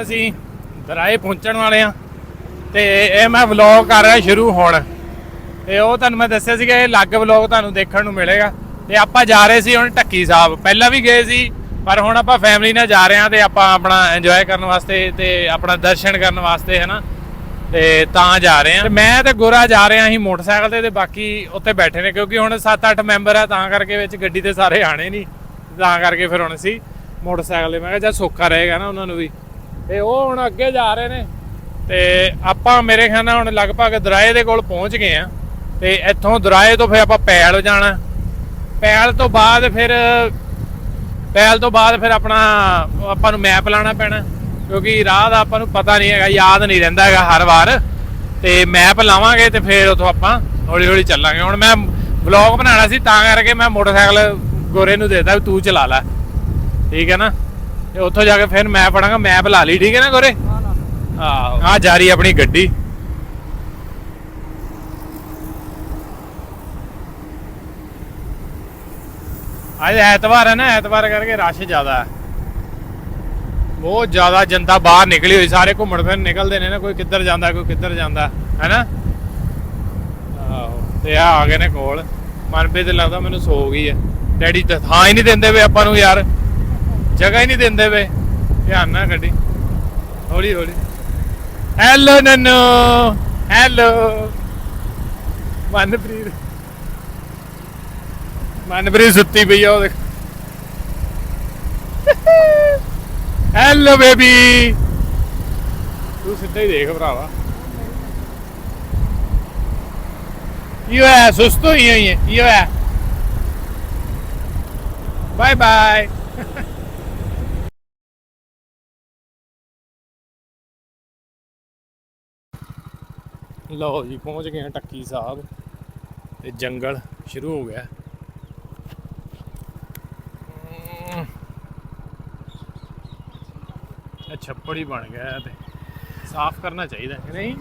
ਹੁਣ ਅਸੀਂ ਦਰਾਏ ਪਹੁੰਚਣ ਵਾਲੇ ਆ ਤੇ ਇਹ ਮੈਂ ਵਲੌਗ ਕਰ ਰਿਹਾ ਸ਼ੁਰੂ ਹੁਣ। ਤੇ ਉਹ ਤੁਹਾਨੂੰ ਮੈਂ ਦੱਸਿਆ ਸੀਗਾ, ਇਹ ਅਲੱਗ ਵਲੌਗ ਤੁਹਾਨੂੰ ਦੇਖਣ ਨੂੰ ਮਿਲੇਗਾ। ਤੇ ਆਪਾਂ ਜਾ ਰਹੇ ਸੀ ਹੁਣ ਟੱਕੀ ਸਾਹਿਬ। ਪਹਿਲਾਂ ਵੀ ਗਏ ਸੀ, ਪਰ ਹੁਣ ਆਪਾਂ ਫੈਮਿਲੀ ਨਾਲ ਜਾ ਰਹੇ ਹਾਂ ਤੇ ਆਪਾਂ ਆਪਣਾ ਇੰਜੋਏ ਕਰਨ ਵਾਸਤੇ ਤੇ ਆਪਣਾ ਦਰਸ਼ਨ ਕਰਨ ਵਾਸਤੇ, ਹੈਨਾ? ਤੇ ਤਾਂ ਜਾ ਰਹੇ ਹਾਂ। ਮੈਂ ਤੇ ਗੋਰਾ ਜਾ ਰਹੇ ਹਾਂ ਅਸੀਂ ਮੋਟਰਸਾਈਕਲ ਤੇ ਤੇ ਬਾਕੀ ਉੱਤੇ ਬੈਠੇ ਨੇ, ਕਿਉਂਕਿ ਹੁਣ 7-8 ਮੈਂਬਰ ਆ, ਤਾਂ ਕਰਕੇ ਵਿੱਚ ਗੱਡੀ ਤੇ ਸਾਰੇ ਆਣੇ ਨਹੀਂ। ਤਾਂ ਕਰਕੇ ਫਿਰ ਹੁਣ ਅਸੀਂ ਮੋਟਰਸਾਈਕਲ ਤੇ। ਮੈਂ ਕਿਹਾ ਜਾਂ ਸੌਖਾ ਰਹੇਗਾ ਨਾ ਉਹਨਾਂ ਨੂੰ ਵੀ। ਤੇ ਉਹ ਹੁਣ ਅੱਗੇ ਜਾ ਰਹੇ ਨੇ। ਤੇ ਆਪਾਂ ਮੇਰੇ ਖਿਆਲ ਨਾਲ ਹੁਣ ਲਗਭਗ ਦਰਾਏ ਦੇ ਕੋਲ ਪਹੁੰਚ ਗਏ ਆ। ਤੇ ਇੱਥੋਂ ਦਰਾਏ ਤੋਂ ਫਿਰ ਆਪਾਂ ਪੈਲ ਜਾਣਾ। ਪੈਲ ਤੋਂ ਬਾਅਦ ਫਿਰ, ਪੈਲ ਤੋਂ ਬਾਅਦ ਫਿਰ ਆਪਣਾ ਆਪਾਂ ਨੂੰ ਮੈਪ ਲਾਣਾ ਪੈਣਾ। ਕਿਉਂਕਿ ਰਾਹ ਦਾ ਆਪਾਂ ਨੂੰ ਪਤਾ ਨਹੀਂ ਹੈਗਾ, ਯਾਦ ਨਹੀਂ ਰਹਿੰਦਾ ਹੈਗਾ ਹਰ ਵਾਰ। ਤੇ ਮੈਪ ਲਾਵਾਂਗੇ ਤੇ ਫਿਰ ਉਥੋਂ ਆਪਾਂ ਹੌਲੀ ਹੌਲੀ ਚੱਲਾਂਗੇ। ਹੁਣ ਮੈਂ ਵਲੌਗ ਬਣਾਉਣਾ ਸੀ ਤਾਂ ਕਰਕੇ ਮੈਂ ਮੋਟਰਸਾਈਕਲ ਗੋਰੇ ਨੂੰ ਦੇਤਾ ਵੀ ਤੂੰ ਚਲਾ ਲੈ। ਠੀਕ ਹੈ ਨਾ? ਤੇ ਉੱਥੋਂ ਜਾ ਕੇ ਫਿਰ ਮੈਪ ਫੜਾਂਗਾ ਮੈਪ ਲਾ ਲਈ ਠੀਕ ਹੈ ਨਾ ਗੋਰੇ? ਆਹ ਆ ਜਾ ਰਹੀ ਆਪਣੀ ਗੱਡੀ। ਅੱਜ ਐਤਵਾਰ ਹੈ ਨਾ ਐਤਵਾਰ ਕਰਕੇ ਰਸ਼ ਜ਼ਿਆਦਾ ਹੈ। ਬਹੁਤ ਜ਼ਿਆਦਾ ਜਨਤਾ ਬਾਹਰ ਨਿਕਲੀ ਹੋਈ ਸਾਰੇ ਘੁੰਮਣ ਫਿਰ ਨਿਕਲਦੇ ਨੇ ਨਾ ਕੋਈ ਕਿੱਧਰ ਜਾਂਦਾ ਕੋਈ ਕਿੱਧਰ ਜਾਂਦਾ ਹੈਨਾ ਆਹੋ ਤੇ ਆ ਆ ਗਏ ਨੇ ਕੋਲ। ਮਨਪ੍ਰੀਤ ਲੱਗਦਾ ਮੈਨੂੰ ਸੋ ਗਈ ਹੈ। ਡੈਡੀ ਤਾਂ ਥਾਂ ਹੀ ਨਹੀਂ ਦਿੰਦੇ ਵੇ ਆਪਾਂ ਨੂੰ ਯਾਰ। ਜਗ੍ਹਾ ਹੀ ਨਹੀਂ ਦਿੰਦੇ ਵੇ। ਧਿਆਨ ਨਾਲ ਗੱਡੀ। ਹੌਲੀ ਹੌਲੀ। ਹੈਲੋ, ਨਨੂ। ਹੈਲੋ। ਮਨਪ੍ਰੀਤ। ਮਨਪ੍ਰੀਤ ਸੁੱਤੀ ਪਈ ਆ, ਉਹ ਦੇਖ। Hello, baby. ਤੂੰ ਸਿੱਧਾ ਹੀ ਦੇਖ ਭਰਾਵਾ। ਕੀ ਹੋਇਆ? ਸੁਸਤ ਹੋਈ ਹੋਈ ਹੈ ਕੀ ਹੋਇਆ? ਬਾਏ ਬਾਏ ਲਓ ਜੀ, ਪਹੁੰਚ ਗਏ ਹਾਂ ਟੱਕੀ ਸਾਹਿਬ ਤੇ ਜੰਗਲ ਸ਼ੁਰੂ ਹੋ ਗਿਆ। ਇਹ ਛੱਪੜ ਹੀ ਬਣ ਗਿਆ ਤੇ ਸਾਫ਼ ਕਰਨਾ ਚਾਹੀਦਾ। ਨਹੀਂ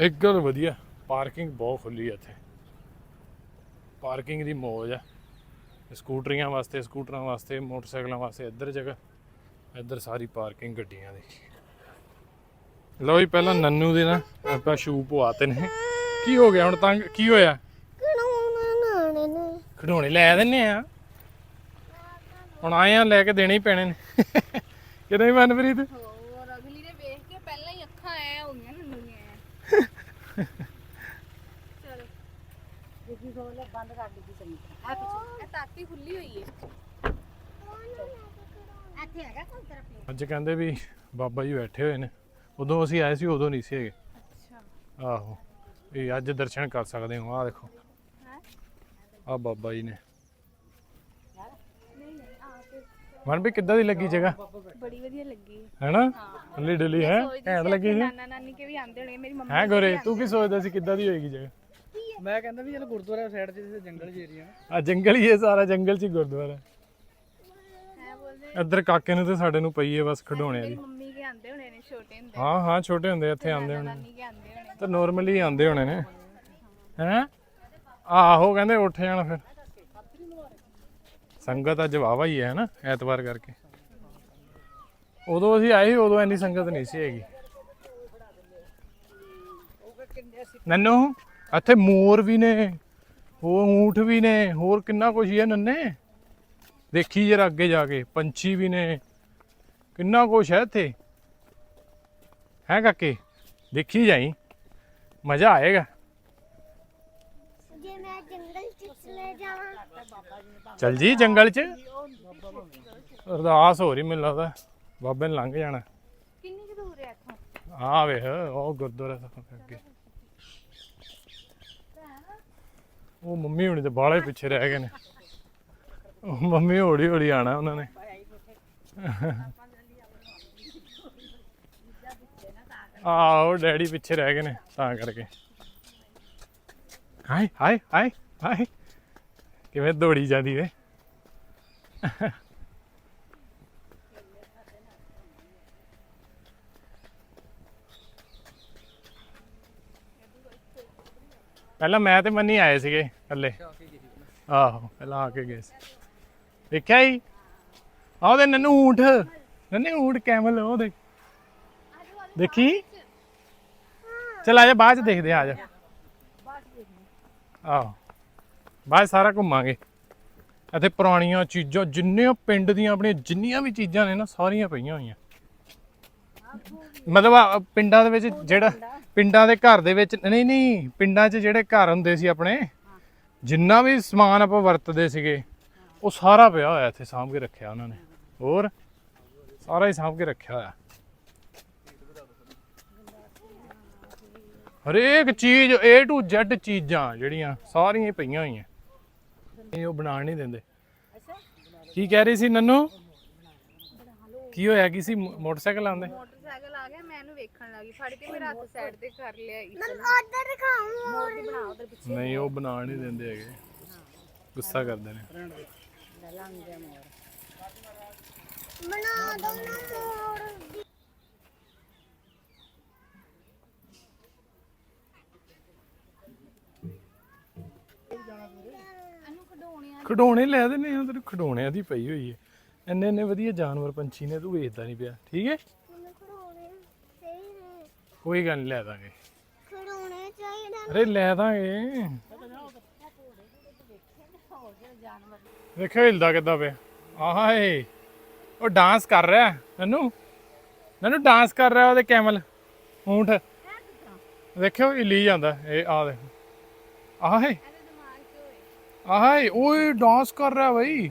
ਇੱਕ ਗੱਲ ਵਧੀਆ। ਪਾਰਕਿੰਗ ਬਹੁਤ ਖੁੱਲੀ ਹੈ ਇੱਥੇ। ਪਾਰਕਿੰਗ ਦੀ ਮੌਜ ਹੈ ਸਕੂਟਰੀਆਂ ਵਾਸਤੇ ਸਕੂਟਰਾਂ ਵਾਸਤੇ ਮੋਟਰਸਾਈਕਲਾਂ ਵਾਸਤੇ ਇੱਧਰ ਜਗ੍ਹਾ ਇੱਧਰ ਸਾਰੀ ਪਾਰਕਿੰਗ ਗੱਡੀਆਂ ਦੀ। ਲਓ ਜੀ ਪਹਿਲਾਂ ਨੰਨੂ ਦੇ ਨਾ ਆਪਾਂ ਸ਼ੂ ਪਵਾਤੇ ਨੇ। ਕੀ ਹੋ ਗਿਆ ਹੁਣ ਤੰਗ ਕੀ ਹੋਇਆ? ਖਿਡੌਣੇ ਲੈ ਦਿੰਨੇ ਆ। ਹੁਣ ਆਏ ਆ ਲੈ ਕੇ ਦੇਣੇ ਹੀ ਪੈਣੇ ਨੇ। ਕਿ ਨਹੀਂ ਮਨਪ੍ਰੀਤ ਹੋਰ ਅਗਲੀ ਨੇ ਵੇਖ ਕੇ ਪਹਿਲਾਂ ਹੀ ਅੱਖਾਂ ਐ ਹੋ ਗਈਆਂ ਨੰਨੂ ਦੀਆਂ ਚਲ ਜਿੱਦੀ ਸੋਲੇ ਬੰਦ ਕਰ ਦਿੱਤੀ ਚੰਗੀ ਤਰ੍ਹਾਂ। ਇਹ ਤਾਤੀ ਖੁੱਲੀ ਹੋਈ ਹੈ ਇੱਥੇ ਹੈਗਾ ਕੋਈ ਤੇਰਾ ਪਲੇਟ ਅੱਜ ਕਹਿੰਦੇ ਵੀ ਬਾਬਾ ਜੀ ਬੈਠੇ ਹੋਏ ਨੇ। ਉਦੋਂ ਅਸੀਂ ਆਏ ਸੀ ਉਦੋਂ ਨਹੀਂ ਸੀ ਹੈਗੇ। ਅੱਛਾ। ਆਹੋ। ਇਹ ਅੱਜ ਦਰਸ਼ਨ ਕਰ ਸਕਦੇ ਹੋ। ਆਹ ਦੇਖੋ। ਹੈ? ਆਹ ਬਾਬਾ ਜੀ ਨੇ। ਨਹੀਂ ਨਹੀਂ ਆ ਤੇ ਮਨ ਵੀ ਕਿੱਦਾਂ ਦੀ ਲੱਗੀ ਜਗ੍ਹਾ? ਬੜੀ ਵਧੀਆ ਲੱਗੀ ਹੈਨਾ? ਹੱਲੀ ਡੁੱਲੀ ਹੈ? ਘੈਂਟ ਲੱਗੀ ਸੀ? ਨਾਨਾ ਨਾਨੀ ਕੇ ਵੀ ਆਂਦੇ ਹੋਣਗੇ ਮੇਰੀ ਮੰਮੀ ਹੈ ਗੋਰੇ ਤੂੰ ਕੀ ਸੋਚਦਾ ਸੀ ਕਿੱਦਾਂ ਦੀ ਹੋਏਗੀ ਜਗ੍ਹਾ? ਮੈਂ ਕਹਿੰਦਾ ਵੀ ਚਲ ਗੁਰਦੁਆਰਾ ਸਾਈਡ ਤੇ ਜਿੱਥੇ ਜੰਗਲ ਚ ਏਰੀਆ ਆ ਜੰਗਲ ਹੀ ਹੈ ਸਾਰਾ ਜੰਗਲ ਚ ਹੀ ਗੁਰਦੁਆਰਾ ਹੈ। ਬੋਲਦੇ ਇੱਧਰ ਕਾਕੇ ਨੂੰ ਤੇ ਸਾਡੇ ਨੂੰ ਪਈ ਹੈ ਬਸ ਖਿਡੌਣਿਆਂ ਦੀ ਮੰਮੀ ਕੇ ਆਂਦੇ ਹੋਣੇ ਨੇ ਛੋਟੇ ਹੁੰਦੇ। ਹਾਂ ਹਾਂ ਛੋਟੇ ਹੁੰਦੇ ਇੱਥੇ ਆਉਂਦੇ ਹੋਣੇ ਨਾਨੀ ਕੇ ਆਂਦੇ ਹੋਣੇ ਤਾਂ ਨਾਰਮਲੀ ਆਉਂਦੇ ਹੋਣੇ ਨੇ। ਹੈ? ਆਹੋ ਕਹਿੰਦੇ ਉੱਠ ਜਾਣਾ ਫਿਰ। ਸੰਗਤ ਅੱਜ ਵਾਵਾ ਹੀ ਹੈ ਨਾ ਐਤਵਾਰ ਕਰਕੇ। ਉਦੋਂ ਅਸੀਂ ਆਏ ਸੀ ਉਦੋਂ ਇੰਨੀ ਸੰਗਤ ਨਹੀਂ ਸੀ ਹੈਗੀ। ਨੰਨੂ? ਇੱਥੇ ਮੋਰ ਵੀ ਨੇ ਹੋਰ ਊਂਠ ਵੀ ਨੇ ਹੋਰ ਕਿੰਨਾ ਕੁਝ ਹੈ ਨੰਨੇ। ਦੇਖੀ ਜਰਾ ਅੱਗੇ ਜਾ ਕੇ ਪੰਛੀ ਵੀ ਨੇ ਕਿੰਨਾ ਕੁਝ ਹੈ ਇੱਥੇ। ਹੈ ਕਾਕੇ ਦੇਖੀ ਜਾਈ ਮਜ਼ਾ ਆਏਗਾ। ਜੇ ਮੈਂ ਜੰਗਲ ਚ ਚਲੇ ਜਾਵਾਂ। ਚਲ ਜੀ ਜੰਗਲ 'ਚ। ਅਰਦਾਸ ਹੋ ਰਹੀ ਮੈਨੂੰ ਲੱਗਦਾ ਬਾਬੇ ਨੇ ਲੰਘ ਜਾਣਾ। ਕਿੰਨੀ ਕੁ ਦੂਰ ਹੈ ਇੱਥੋਂ? ਆ ਵੇਖ ਉਹ ਗੁਰਦੁਆਰਾ ਸਾਹਿਬ ਅੱਗੇ। ਉਹ ਮੰਮੀ ਹੁਣੀ ਤੇ ਬਾਹਲੇ ਪਿੱਛੇ ਰਹਿ ਗਏ ਨੇ। ਉਹ ਮੰਮੀ ਹੌਲੀ ਹੌਲੀ ਆਣਾ ਉਹਨਾਂ ਨੇ। ਆਹੋ, ਡੈਡੀ ਪਿੱਛੇ ਰਹਿ ਗਏ ਨੇ ਤਾਂ ਕਰਕੇ। ਹਾਏ ਹਾਏ ਹਾਏ ਹਾਏ। ਕਿਵੇਂ ਦੌੜੀ ਜਾਂਦੀ ਵੇ। ਪਹਿਲਾਂ ਮੈਂ ਤੇ ਮੰਨੀ ਆਏ ਸੀਗੇ ਇਕੱਲੇ ਆਹੋ ਪਹਿਲਾਂ ਆ ਕੇ ਗਏ ਸੀ। ਦੇਖਿਆ ਹੀ ਆਹ ਉਹਦੇ ਨੰਨੂ ਊਂਠ। ਨੰਨੇ ਊਂਠ ਕੈਮਲ ਉਹ ਦੇਖ। ਦੇਖੀ? ਚਲ ਆ ਜਾ ਬਾਅਦ ਚ ਦੇਖਦੇ ਆ ਜਾ। ਆਹੋ ਬਾਅਦ ਸਾਰਾ ਘੁੰਮਾਂਗੇ। ਇੱਥੇ ਪੁਰਾਣੀਆਂ ਚੀਜ਼ਾਂ ਜਿੰਨੀਆਂ ਪਿੰਡ ਦੀਆਂ ਆਪਣੀਆਂ ਜਿੰਨੀਆਂ ਵੀ ਚੀਜ਼ਾਂ ਨੇ ਨਾ ਸਾਰੀਆਂ ਪਈਆਂ ਹੋਈਆਂ। ਮਤਲਬ ਆ ਪਿੰਡਾਂ ਦੇ ਵਿੱਚ ਜਿਹੜਾ ਪਿੰਡਾਂ ਦੇ ਘਰ ਦੇ ਵਿੱਚ ਨਹੀਂ ਨਹੀਂ, ਪਿੰਡਾਂ 'ਚ ਜਿਹੜੇ ਘਰ ਹੁੰਦੇ ਸੀ ਆਪਣੇ, ਜਿੰਨਾ ਵੀ ਸਮਾਨ ਆਪਾਂ ਵਰਤਦੇ ਸੀਗੇ, ਉਹ ਸਾਰਾ ਪਿਆ ਹੋਇਆ ਇੱਥੇ ਸਾਂਭ ਕੇ ਰੱਖਿਆ ਉਹਨਾਂ ਨੇ। ਹੋਰ? ਸਾਰਾ ਹੀ ਸਾਂਭ ਕੇ ਰੱਖਿਆ ਹੋਇਆ। ਹਰੇਕ ਚੀਜ਼, A to Z ਚੀਜ਼ਾਂ ਜਿਹੜੀਆਂ, ਸਾਰੀਆਂ ਹੀ ਪਈਆਂ ਹੋਈਆਂ। ਇਹ ਉਹ ਬਣਾਉਣ ਨਹੀਂ ਦਿੰਦੇ। ਕੀ ਕਹਿ ਰਹੀ ਸੀ ਨੰਨੂ? ਕੀ ਹੋਇਆ? ਕੀ ਸੀ? ਮੋਟਰਸਾਈਕਲ ਆਉਂਦੇ? ਆ ਗਿਆ ਮੈਂ ਇਹਨੂੰ ਵੇਖਣ ਲੱਗੀ। ਫੜ ਕੇ ਮੇਰਾ ਹੱਥ ਸਾਈਡ ਤੇ ਕਰ ਲਿਆ ਇਸ ਉਧਰ ਦਿਖਾਉਂ ਦੀ ਬਣਾ ਉਧਰ ਪਿੱਛੇ। ਨਹੀਂ ਉਹ ਬਣਾਉਣ ਨਹੀਂ ਦਿੰਦੇ ਹੈਗੇ। ਗੁੱਸਾ ਕਰਦੇ ਨੇ। ਲੰਘ ਗਿਆ ਮੋਰ ਬਣਾ ਦੋ ਨਾ ਮੋਰ ਖਿਡੌਣੇ ਲੈ ਦੇਣੇ ਆ ਤੈਨੂੰ ਖਿਡੌਣਿਆਂ ਦੀ ਪਈ ਹੋਈ ਹੈ। ਇੰਨੇ ਇੰਨੇ ਵਧੀਆ ਜਾਨਵਰ ਪੰਛੀ ਨੇ ਤੂੰ ਵੇਚਦਾ ਨਹੀਂ ਪਿਆ। ਠੀਕ ਹੈ ਮੈਨੂੰ ਖੜਾਉਣੇ ਸਹੀ ਨੇ ਕੋਈ ਗੱਲ ਨਹੀਂ ਲੈ ਦਾਂਗੇ। ਖੜਾਉਣੇ ਚਾਹੀਦੇ ਅਰੇ ਲੈ ਦਾਂਗੇ। ਦੇਖੋ ਹਿਲਦਾ ਕਿੱਦਾਂ ਪਿਆ। ਆਹਾਏ ਉਹ ਡਾਂਸ ਕਰ ਰਿਹਾ ਨਨੂ। ਨਨੂ ਡਾਂਸ ਕਰ ਰਿਹਾ ਉਹਦੇ ਕੈਮਲ। ਊਂਠ। ਦੇਖਿਓ ਹਿੱਲੀ ਜਾਂਦਾ ਇਹ ਆ ਦੇ ਆਹੇ ਇਹਦੇ ਦਿਮਾਗ 'ਚ ਹੋਏ ਆਹੇ ਓਏ ਡਾਂਸ ਕਰ ਰਿਹਾ ਬਈ।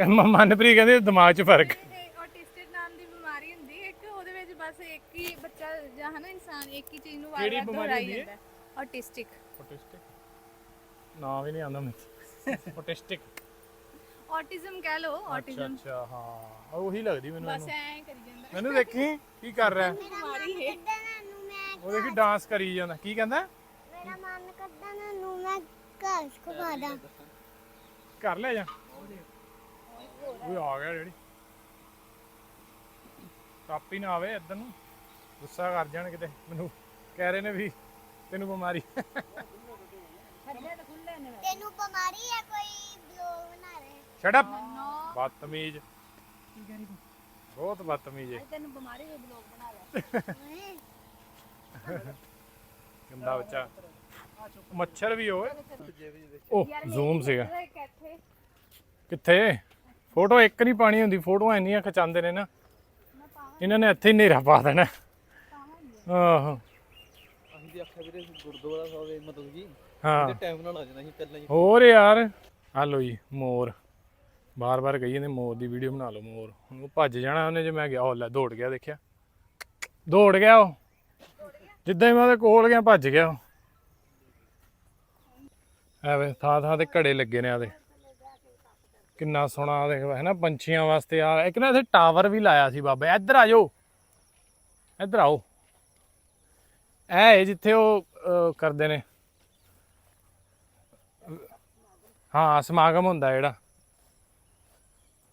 ਮਨਪ੍ਰੀਤ ਕਹਿੰਦੇ ਦਿਮਾਗ 'ਚ ਫ਼ਰਕ ਤੇ ਆਟਿਸਟਿਕ ਨਾਮ ਦੀ ਬਿਮਾਰੀ ਹੁੰਦੀ ਹੈ ਇੱਕ ਉਹਦੇ ਵਿੱਚ ਬਸ ਇੱਕ ਹੀ ਬੱਚਾ ਜਾਂ ਹਨਾ ਇਨਸਾਨ ਇੱਕ ਹੀ ਚੀਜ਼ ਨੂੰ ਕਿਹੜੀ ਵਾਰ-ਵਾਰ ਬਿਮਾਰੀ ਦੁਹਰਾਈ ਹੁੰਦੀ ਹੈ? ਜਾਂਦਾ ਆਟਿਸਟਿਕ ਆਟਿਸਟਿਕ ਨਾਮ ਹੀ ਨਹੀਂ ਆਉਂਦਾ ਮੈਨੂੰ। ਆਟਿਸਟਿਕ ਆਟਿਜ਼ਮ ਕਹਿ ਲਓ ਅੱਛਾ ਆਟਿਜ਼ਮ ਅੱਛਾ ਹਾਂ। ਉਹੀ ਲੱਗਦੀ ਮੈਨੂੰ ਬਸ ਇਹਨੂੰ। ਐਂ ਕਰੀ ਜਾਂਦਾ। ਮੈਨੂੰ ਦੇਖੀ ਕੀ ਕਰ ਰਿਹਾ? ਬਿਮਾਰੀ ਹੈ ਨੂੰ ਮੈਂ ਉਹ ਦੇਖੀ ਡਾਂਸ ਕਰੀ ਜਾਂਦਾ। ਕੀ ਕਹਿੰਦਾ? ਮੇਰਾ ਮਨ ਕਰਦਾ ਨਾ ਨੂੰ ਮੈਂ ਘਰ ਖਵਾ ਦਾਂ। ਕਰ ਲੈ ਜਾ। ਉਹ ਆ ਗਿਆ ਜਿਹੜੀ। ਕਾਪੀ ਨਾ ਆਵੇ ਇੱਧਰ ਨੂੰ। ਗੁੱਸਾ ਕਰ ਜਾਣ ਕਿਤੇ। ਮੈਨੂੰ ਕਹਿ ਰਹੇ ਨੇ ਵੀ ਤੈਨੂੰ ਬਿਮਾਰੀ। ਤੈਨੂੰ ਬਿਮਾਰੀ ਹੈ ਕੋਈ ਬਲੌਗ ਬਣਾ ਰਹੇ ਛੜ ਅਪ। ਬਦਤਮੀਜ਼। ਬਹੁਤ ਬਦਤਮੀਜ਼ ਹੈ ਤੈਨੂੰ ਬਿਮਾਰੀ ਹੋਈ ਬਲੌਗ ਬਣਾ ਲੈ ਗੰਦਾ ਬੱਚਾ। ਮੱਛਰ ਵੀ ਹੋਏ ਉਹ ਜ਼ੂਮ ਸੀਗਾ। ਕਿੱਥੇ? ਫੋਟੋ ਇੱਕ ਨਹੀਂ ਪਾਣੀ ਹੁੰਦੀ। ਫੋਟੋਆਂ ਇੰਨੀਆਂ ਖਿਚਾਉਂਦੇ ਨੇ ਨਾ। ਇਹਨਾਂ ਨੇ ਇੱਥੇ ਹੀ ਹਨੇਰਾ ਪਾ ਦੇਣਾ। ਆਹੋ। ਅਸੀਂ ਵੀ ਆਖਿਆ ਵੀਰੇ ਗੁਰਦੁਆਰਾ ਸਾਹਿਬ ਦੇ ਮਤਲਬ ਜੀ ਹਾਂ। ਟਾਈਮ ਨਾਲ ਆ ਜਾਣਾ ਸੀ ਪਹਿਲਾਂ ਹੀ। ਹੋਰ ਯਾਰ ਆ ਲੋ ਜੀ ਮੋਰ। ਬਾਰ-ਬਾਰ ਕਹੀ ਜਾਂਦੇ ਮੋਰ ਦੀ ਵੀਡੀਓ ਬਣਾ ਲਓ ਮੋਰ। ਹੁਣ ਉਹ ਭੱਜ ਜਾਣਾ ਉਹਨੇ ਜੇ ਮੈਂ ਗਿਆ ਉਹ ਲੈ ਦੌੜ ਗਿਆ ਦੇਖਿਆ। ਦੌੜ ਗਿਆ ਉਹ। ਜਿੱਦਾਂ ਹੀ ਮੈਂ ਉਹਦੇ ਕੋਲ ਗਿਆ ਭੱਜ ਗਿਆ ਉਹ। ਐਵੇਂ ਥਾਂ ਥਾਂ ਤੇ ਘੜੇ ਲੱਗੇ ਨੇ ਆਦੇ। ਕਿੰਨਾ ਸੋਹਣਾ ਦੇਖ ਹੈ ਨਾ ਪੰਛੀਆਂ ਵਾਸਤੇ ਆ ਇੱਕ ਨਾ ਇੱਥੇ ਟਾਵਰ ਵੀ ਲਾਇਆ ਸੀ ਬਾਬਾ ਇੱਧਰ ਆ ਜਾਓ। ਇੱਧਰ ਆਓ। ਇਹ ਹੈ ਜਿੱਥੇ ਉਹ ਅਹ, ਕਰਦੇ ਨੇ। ਹਾਂ ਸਮਾਗਮ ਹੁੰਦਾ ਜਿਹੜਾ।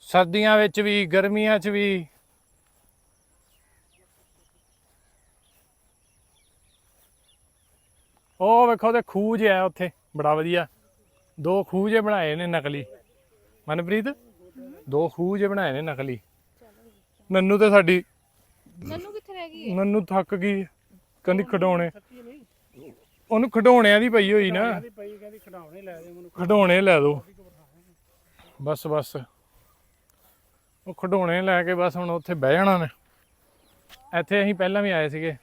ਸਰਦੀਆਂ ਵਿੱਚ ਵੀ ਗਰਮੀਆਂ 'ਚ ਵੀ। ਉਹ ਵੇਖੋ ਤੇ ਖੂਹ ਜਿਹਾ ਹੈ ਉੱਥੇ ਬੜਾ ਵਧੀਆ। ਦੋ ਖੂਹ ਜੇ ਬਣਾਏ ਨੇ ਨਕਲੀ। ਮਨਪ੍ਰੀਤ ਦੋ ਖੂਹ ਜੇ ਬਣਾਏ ਨੇ ਨਕਲੀ। ਨੰਨੂ ਤੇ ਸਾਡੀ ਨੰਨੂ ਕਿੱਥੇ ਰਹਿ ਗਈ ਨੰਨੂ ਥੱਕ ਗਈ। ਕਹਿੰਦੀ ਖਡਾਉਣੇ ਉਹਨੂੰ ਖਡਾਉਣਿਆਂ ਦੀ ਪਈ ਹੋਈ ਨਾ। ਪਈ ਕਹਿੰਦੀ ਖਡਾਉਣੇ ਲੈ ਦੇ ਮੈਨੂੰ। ਖਡਾਉਣੇ ਲੈ ਦੋ ਬਸ ਬਸ। ਉਹ ਖਡਾਉਣੇ ਲੈ ਕੇ ਬਸ ਹੁਣ ਉੱਥੇ ਬਹਿ ਜਾਣਾ ਨੇ। ਇੱਥੇ ਅਸੀਂ ਪਹਿਲਾਂ ਵੀ ਆਏ ਸੀਗੇ।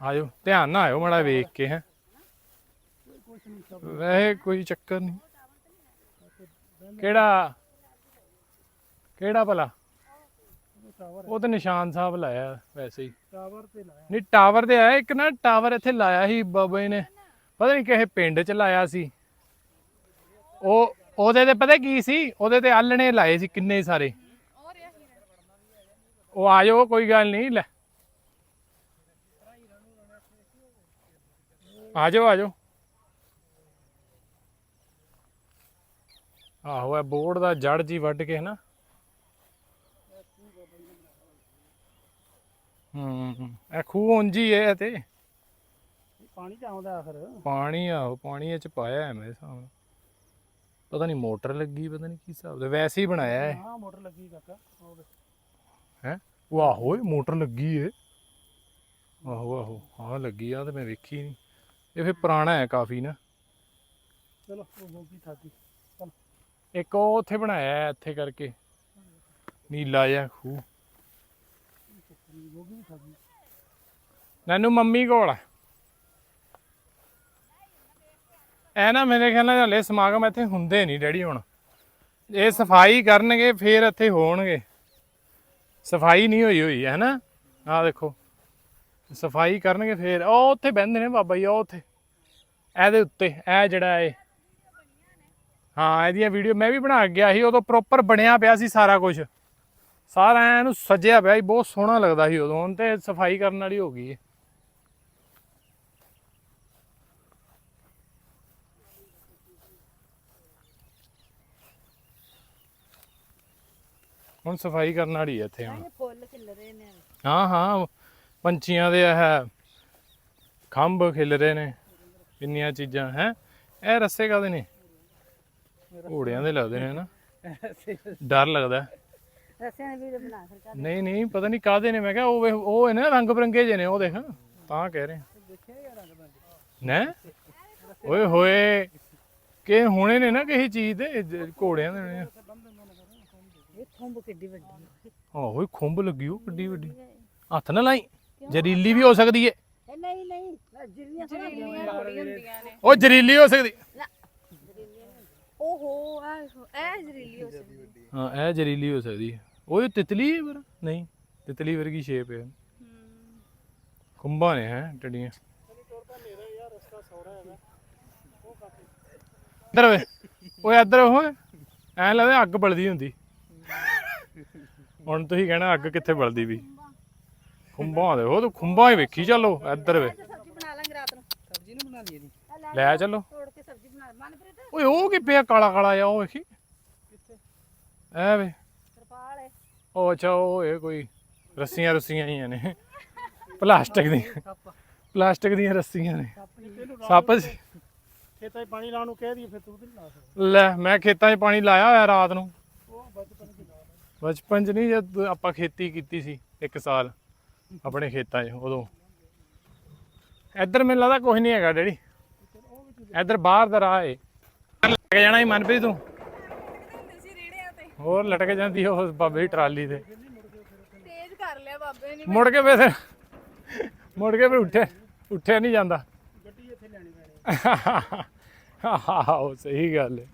ਆਜੋ ਧਿਆਨ ਨਾਲ ਆਇਓ ਮੜਾ ਵੇਖ ਕੇ ਹੈ। ਵੈਸੇ ਕੋਈ ਚੱਕਰ ਨਹੀਂ। ਕਿਹੜਾ ਕਿਹੜਾ ਭਲਾ? ਉਹ ਤਾਂ ਨਿਸ਼ਾਨ ਸਾਹਿਬ ਲਾਇਆ ਵੈਸੇ ਹੀ। ਟਾਵਰ ਤੇ ਲਾਇਆ। ਨਹੀਂ ਟਾਵਰ ਤੇ ਆਇਆ ਇੱਕ ਨਾ ਟਾਵਰ ਇੱਥੇ ਲਾਇਆ ਸੀ ਬਾਬੇ ਨੇ। ਪਤਾ ਨਹੀਂ ਕਿਸੇ ਪਿੰਡ 'ਚ ਲਾਇਆ ਸੀ। ਉਹ ਉਹਦੇ ਤੇ ਪਤਾ ਕੀ ਸੀ? ਉਹਦੇ ਤੇ ਆਲਣੇ ਲਾਏ ਸੀ ਕਿੰਨੇ ਸਾਰੇ। ਉਹ ਆ ਜਾਓ ਕੋਈ ਗੱਲ ਨਹੀਂ ਲੈ। ਆ ਜਾਓ ਆ ਜਾਓ। ਆਹੋ ਇਹ ਬੋਰਡ ਦਾ ਜੜ ਜੀ ਵੱਢ ਕੇ ਨਾ ਹੂੰ। ਇਹ ਖੂਹ ਹੀ ਤੇ। ਪਾਣੀ ਚ ਆਉਂਦਾ ਆਖਰ। ਪਾਣੀ ਆਹੋ ਪਾਣੀ ਇਹ ਚ ਪਾਇਆ ਹੈ ਮੇਰੇ ਹਿਸਾਬ ਨਾਲ। ਪਤਾ ਨਹੀਂ ਮੋਟਰ ਲੱਗੀ ਪਤਾ ਨਹੀਂ ਕੀ ਹਿਸਾਬ ਦਾ। ਵੈਸੇ ਹੀ ਬਣਾਇਆ ਹੈ। ਹਾਂ ਮੋਟਰ ਲੱਗੀ ਕਾਕਾ। ਹੈ? ਉਹ ਆਹੋ ਮੋਟਰ ਲੱਗੀ ਏ। ਆਹੋ ਆਹੋ। ਹਾਂ ਲੱਗੀ ਆ ਤੇ ਮੈਂ ਵੇਖੀ ਨਹੀਂ ਇਹ ਫਿਰ ਪੁਰਾਣਾ ਹੈ ਕਾਫੀ ਨਾ। ਚਲੋ ਉਹ ਹੋ ਗਈ ਚਲ। ਇੱਕ ਉਹ ਉੱਥੇ ਬਣਾਇਆ ਇੱਥੇ ਕਰਕੇ। ਨੀਲਾ ਜਿਹਾ ਖੂਹ। ਹੋ ਗਈ ਥਾਕੀ ਨੈਨੂੰ, ਮੰਮੀ ਕੋਲ ਆ। ਐ ਨਾ ਮੇਰੇ ਖਿਆਲ ਨਾਲ ਹਲੇ ਸਮਾਗਮ ਇੱਥੇ ਹੁੰਦੇ ਨਹੀਂ ਡੈਡੀ ਹੁਣ। ਇਹ ਸਫ਼ਾਈ ਕਰਨਗੇ, ਫੇਰ ਇੱਥੇ ਹੋਣਗੇ। ਸਫ਼ਾਈ ਨਹੀਂ ਹੋਈ ਹੋਈ, ਹੈ ਨਾ? ਆਹ ਦੇਖੋ। ਸਫ਼ਾਈ ਕਰਨਗੇ, ਫੇਰ। ਉਹ ਉੱਥੇ ਬਹਿੰਦੇ ਨੇ ਬਾਬਾ ਜੀ ਉਹ ਉੱਥੇ। ਇਹਦੇ ਉੱਤੇ, ਇਹ ਜਿਹੜਾ ਇਹ। ਹਾਂ, ਇਹਦੀਆਂ ਵੀਡੀਓ ਮੈਂ ਵੀ ਬਣਾ ਕੇ ਗਿਆ ਸੀ, ਉਦੋਂ ਪ੍ਰੋਪਰ ਬਣਿਆ ਪਿਆ ਸੀ ਸਾਰਾ ਕੁਝ ਸਾਰਾ ਐਨ ਨੂੰ ਸਜਿਆ ਪਿਆ ਸੀ ਬਹੁਤ ਸੋਹਣਾ ਲੱਗਦਾ ਸੀ ਉਦੋਂ ਤੇ ਸਫ਼ਾਈ ਕਰਨ ਵਾਲੀ ਹੋ ਗਈ ਹੈ ਹੁਣ ਸਫ਼ਾਈ ਕਰਨ ਵਾਲੀ ਹੈ ਇੱਥੇ ਹੁਣ। ਫੁੱਲ ਖਿਲ ਰਹੇ ਨੇ ਹਾਂ ਹਾਂ ਪੰਛੀਆਂ ਦੇ ਇਹ ਖੰਭ ਖਿਲ ਰਹੇ ਨੇ ਕਿੰਨੀਆਂ ਚੀਜ਼ਾਂ ਹੈ? ਇਹ ਰੱਸੇ ਕਾਦੇ ਨੇ? ਘੋੜਿਆਂ ਦੇ ਲੱਗਦੇ ਨੇ ਨਾ? ਡਰ ਲੱਗਦਾ। ਰਸਿਆਂ ਦੇ ਵੀਡੀਓ ਬਣਾ ਸਰਕਾਰ ਨਹੀਂ ਨਹੀਂ ਪਤਾ ਨਹੀਂ ਕਾਦੇ ਨੇ ਮੈਂ ਕਿਹਾ ਉਹ ਵੇਖ, ਉਹ ਹੈ ਨਾ ਰੰਗ ਬਰੰਗੇ ਜੇ ਨੇ ਉਹ ਦੇਖ ਤਾਂ ਕਹਿ ਰਹੇ ਨੇ ਓਏ ਹੋਏ ਕਿ ਹੁਣੇ ਨੇ ਨਾ ਕਿਸੇ ਚੀਜ਼ ਦੇ ਜ- ਘੋੜਿਆਂ ਦੇ ਨੇ ਇਹ ਥੰਬ ਕਿੱਡੀ ਵੱਡੀ ਹੈ। ਆਹੋ ਇਹ ਖੁੰਬ ਲੱਗੀ ਉਹ ਕਿੱਡੀ ਵੱਡੀ। ਹੱਥ ਨਾ ਲਾਈ ਜ਼ਰੀਲੀ ਵੀ ਹੋ ਸਕਦੀ ਏ। ਇਹ ਨਹੀਂ ਨਹੀਂ ਨੇ ਉਹ ਜ਼ਰੀਲੀ ਹੋ ਸਕਦੀ। ਓਹੋ ਇਹ ਇਹ ਜ਼ਰੀਲੀ ਹੋ ਸਕਦੀ ਹਾਂ ਇਹ ਜ਼ਰੀਲੀ ਹੋ ਸਕਦੀ ਹੈ ਉਹ ਤਿਤਲੀ ਹੈ ਪਰ ਨਹੀਂ, ਤਿਤਲੀ ਵਰਗੀ ਸ਼ੇਪ ਹੈ। ਖੁੰਬਾਂ ਨੇ ਹੈ, ਟੱਡੀਆਂ। ਇੱਧਰ ਵੇ, ਓਏ ਇੱਧਰ ਓਏ ਐ ਲੱਗਦਾ ਅੱਗ ਬਲਦੀ ਹੁੰਦੀ। ਹੁਣ ਤੁਸੀਂ ਕਹਿਣਾ ਅੱਗ ਕਿੱਥੇ ਬਲਦੀ ਵੀ। ਖੁੰਬਾਂ ਦੇ, ਉਹ ਤੂੰ ਖੁੰਬਾਂ ਹੀ ਵੇਖੀ, ਚੱਲੋ, ਇੱਧਰ ਵੇ। ਸਬਜ਼ੀ ਬਣਾ ਲਾਂਗੇ ਰਾਤ ਨੂੰ ਸਬਜ਼ੀ ਨੂੰ ਬਣਾ ਲਈ ਇਹਦੀ ਲੈ ਚੱਲੋ। ਤੋੜ ਕੇ ਸਬਜ਼ੀ ਬਣਾ ਮਨਪ੍ਰੀਤ ਓਏ ਉਹ ਕੀ ਪਿਆ ਕਾਲਾ ਕਾਲਾ ਜਿਹਾ, ਉਹ ਵੇਖੀ। ਐ ਵੇ। ਉਹ ਅੱਛਾ ਉਹ ਇਹ ਕੋਈ ਰੱਸੀਆਂ ਰੁੱਸੀਆਂ ਹੀ ਨੇ। ਪਲਾਸਟਿਕ ਦੀਆਂ ਪਲਾਸਟਿਕ ਦੀਆਂ ਰੱਸੀਆਂ ਨੇ। ਸੱਪ। ਖੇਤਾਂ 'ਚ ਪਾਣੀ ਲਾਉਣ ਨੂੰ ਕਹਿ ਦਈਏ ਫਿਰ ਤੂੰ ਵੀ ਲਾ ਸਕਦਾ? ਲੈ ਮੈਂ ਖੇਤਾਂ 'ਚ ਪਾਣੀ ਲਾਇਆ ਹੋਇਆ ਰਾਤ ਨੂੰ। ਬਚਪਨ ਚ ਨਹੀਂ ਜਦ ਆਪਾਂ ਖੇਤੀ ਕੀਤੀ ਸੀ ਇੱਕ ਸਾਲ ਆਪਣੇ ਖੇਤਾਂ 'ਚ ਉਦੋਂ। ਇੱਧਰ ਮੈਨੂੰ ਲੱਗਦਾ ਕੁਝ ਨਹੀਂ ਹੈਗਾ ਡੈਡੀ। ਇੱਧਰ ਬਾਹਰ ਦਾ ਰਾਹ ਏ। ਲਟਕ ਜਾਣਾ ਹੀ ਮਨਪ੍ਰੀਤ ਤੇ ਹੋਰ ਲਟਕ ਜਾਂਦੀ ਉਹ ਬਾਬੇ ਦੀ ਟਰਾਲੀ ਤੇ। ਤੇਜ਼ ਕਰ ਲਿਆ ਬਾਬੇ ਨੇ। ਮੁੜ ਕੇ ਫਿਰ ਮੁੜ ਕੇ ਫਿਰ ਉੱਠਿਆ ਉੱਠਿਆ ਨਹੀਂ ਜਾਂਦਾ। ਗੱਡੀ ਇੱਥੇ ਲੈਣੀ ਪੈਣੀ ਆਹੋ ਸਹੀ ਗੱਲ ਹੈ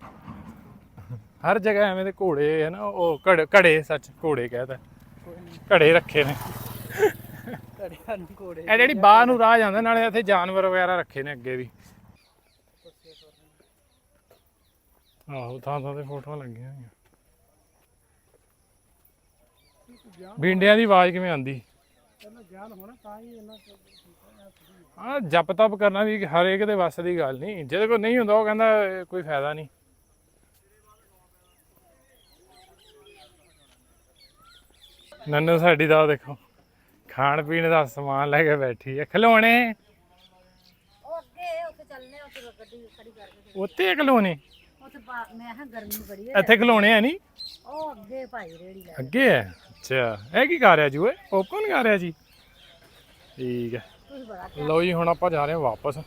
ਹਰ ਜਗ੍ਹਾ ਐਵੇਂ ਦੇ ਘੋੜੇ ਹੈ ਨਾ ਉਹ ਘੜ- ਘੜੇ ਸੱਚ ਘੋੜੇ ਕਹਿੰਦਾ ਘੜੇ ਰੱਖੇ ਨੇ। ਘੜਿਆਂ ਨੂੰ ਘੋੜੇ ਇਹ ਜਿਹੜੀ ਬਾਹਰ ਨੂੰ ਰਾਹ ਜਾਂਦਾ ਨਾਲੇ ਇੱਥੇ ਜਾਨਵਰ ਵਗੈਰਾ ਰੱਖੇ ਨੇ ਅੱਗੇ ਵੀ। ਆਹੋ ਥਾਂ ਥਾਂ ਤੇ ਫੋਟੋਆਂ ਲੱਗੀਆਂ ਹੋਈਆਂ। ਬਿੰਡਿਆਂ ਦੀ ਆਵਾਜ਼ ਕਿਵੇਂ ਆਂਦੀ ਹੀ ਜਪ ਤਪ ਕਰਨਾ ਵੀ ਹਰੇਕ ਦੇ ਵੱਸ ਦੀ ਗੱਲ ਨਹੀਂ। ਜਿਹਦੇ ਕੋਲ ਨਹੀਂ ਹੁੰਦਾ ਉਹ ਕਹਿੰਦਾ ਇਹ ਕੋਈ ਫਾਇਦਾ ਨਹੀਂ। ਨੰਨੂ ਸਾਡੀ ਦਾ ਉਹ ਦੇਖੋ ਖਾਣ ਪੀਣ ਦਾ ਸਮਾਨ ਲੈ ਕੇ ਬੈਠੀ ਹੈ। ਖਿਲੌਣੇ। ਉਹ ਅੱਗੇ ਉੱਥੇ ਚੱਲਨੇ ਉੱਥੇ ਗੱਡੀ ਖੜੀ ਕਰਕੇ ਉੱਤੇ ਖਿਲੌਣੇ? ਉੱਥੇ ਮੈਂ ਹਾਂ ਗਰਮੀ ਬੜੀ ਹੈ। ਇੱਥੇ ਖਿਲੌਣੇ ਆ ਨਹੀਂ ਉਹ ਅੱਗੇ ਭਾਈ ਰੇੜੀ ਅੱਗੇ ਹੈ ਅੱਛਾ ਇਹ ਕੀ ਕਰ ਰਿਹਾ ਜੀ ਓਏ ਪੌਪਕੌਰਨ ਕਰ ਰਿਹਾ ਜੀ? ਠੀਕ ਹੈ। ਲਓ ਜੀ ਹੁਣ ਆਪਾਂ ਜਾ ਰਹੇ ਹਾਂ ਵਾਪਸ।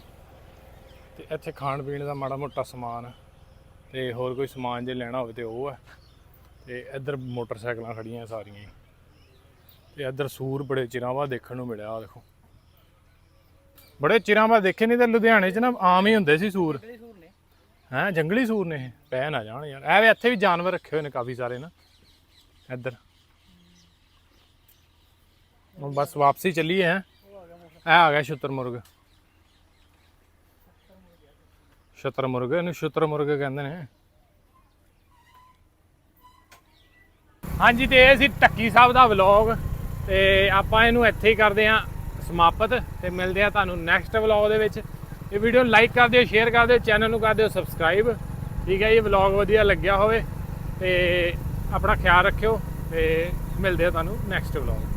ਤੇ ਇੱਥੇ ਖਾਣ ਪੀਣ ਦਾ ਮਾੜਾ ਮੋਟਾ ਸਮਾਨ ਤੇ ਹੋਰ ਕੋਈ ਸਮਾਨ ਜੇ ਲੈਣਾ ਹੋਵੇ ਤੇ ਉਹ ਹੈ ਤੇ ਇੱਧਰ ਮੋਟਰਸਾਈਕਲਾਂ ਖੜੀਆਂ ਸਾਰੀਆਂ ਤੇ ਇੱਧਰ ਸੂਰ ਬੜੇ ਚਿਰਾਂ ਬਾਅਦ ਦੇਖਣ ਨੂੰ ਮਿਲਿਆ ਆ ਦੇਖੋ। ਬੜੇ ਚਿਰਾਂ ਬਾਅਦ ਦੇਖੇ ਨਹੀਂ ਤੇ ਲੁਧਿਆਣੇ 'ਚ ਨਾ ਆਮ ਹੀ ਹੁੰਦੇ ਸੀ ਸੂਰ। ਹੈਂ ਜੰਗਲੀ ਸੂਰ ਨੇ ਇਹ। ਪੈ ਨਾ ਜਾਣ ਯਾਰ। ਐਵੇਂ ਇੱਥੇ ਵੀ ਜਾਨਵਰ ਰੱਖੇ ਹੋਏ ਨੇ ਕਾਫੀ ਸਾਰੇ ਨਾ। ਇੱਧਰ। ਹੁਣ ਬਸ ਵਾਪਸੀ ਚੱਲੀ ਹੈ। ਇਹ ਆ ਗਿਆ ਸ਼ੁਤਰਮੁਰਗ ਸ਼ੁਤਰਮੁਰਗ ਇਹਨੂੰ ਸ਼ੁਤਰਮੁਰਗ ਕਹਿੰਦੇ ਨੇ। ਹਾਂਜੀ, ਤੇ ਇਹ ਸੀ ਟੱਕੀ ਸਾਹਿਬ ਦਾ ਵਲੌਗ। ਤੇ ਆਪਾਂ ਇਹਨੂੰ ਇੱਥੇ ਹੀ ਕਰਦੇ ਹਾਂ ਸਮਾਪਤ। ਤੇ ਮਿਲਦੇ ਆ ਤੁਹਾਨੂੰ ਨੈਕਸਟ ਵਲੌਗ ਦੇ ਵਿੱਚ। ਇਹ ਵੀਡੀਓ ਲਾਈਕ ਕਰ ਦਿਓ ਸ਼ੇਅਰ ਕਰ ਦਿਓ ਚੈਨਲ ਨੂੰ ਕਰ ਦਿਓ ਸਬਸਕ੍ਰਾਈਬ ਠੀਕ ਹੈ ਇਹ ਵਲੌਗ ਵਧੀਆ ਲੱਗਿਆ ਹੋਵੇ। ਤੇ ਆਪਣਾ ਖਿਆਲ ਰੱਖਿਓ। ਤੇ ਮਿਲਦੇ ਆ ਤੁਹਾਨੂੰ ਨੈਕਸਟ ਵਲੌਗ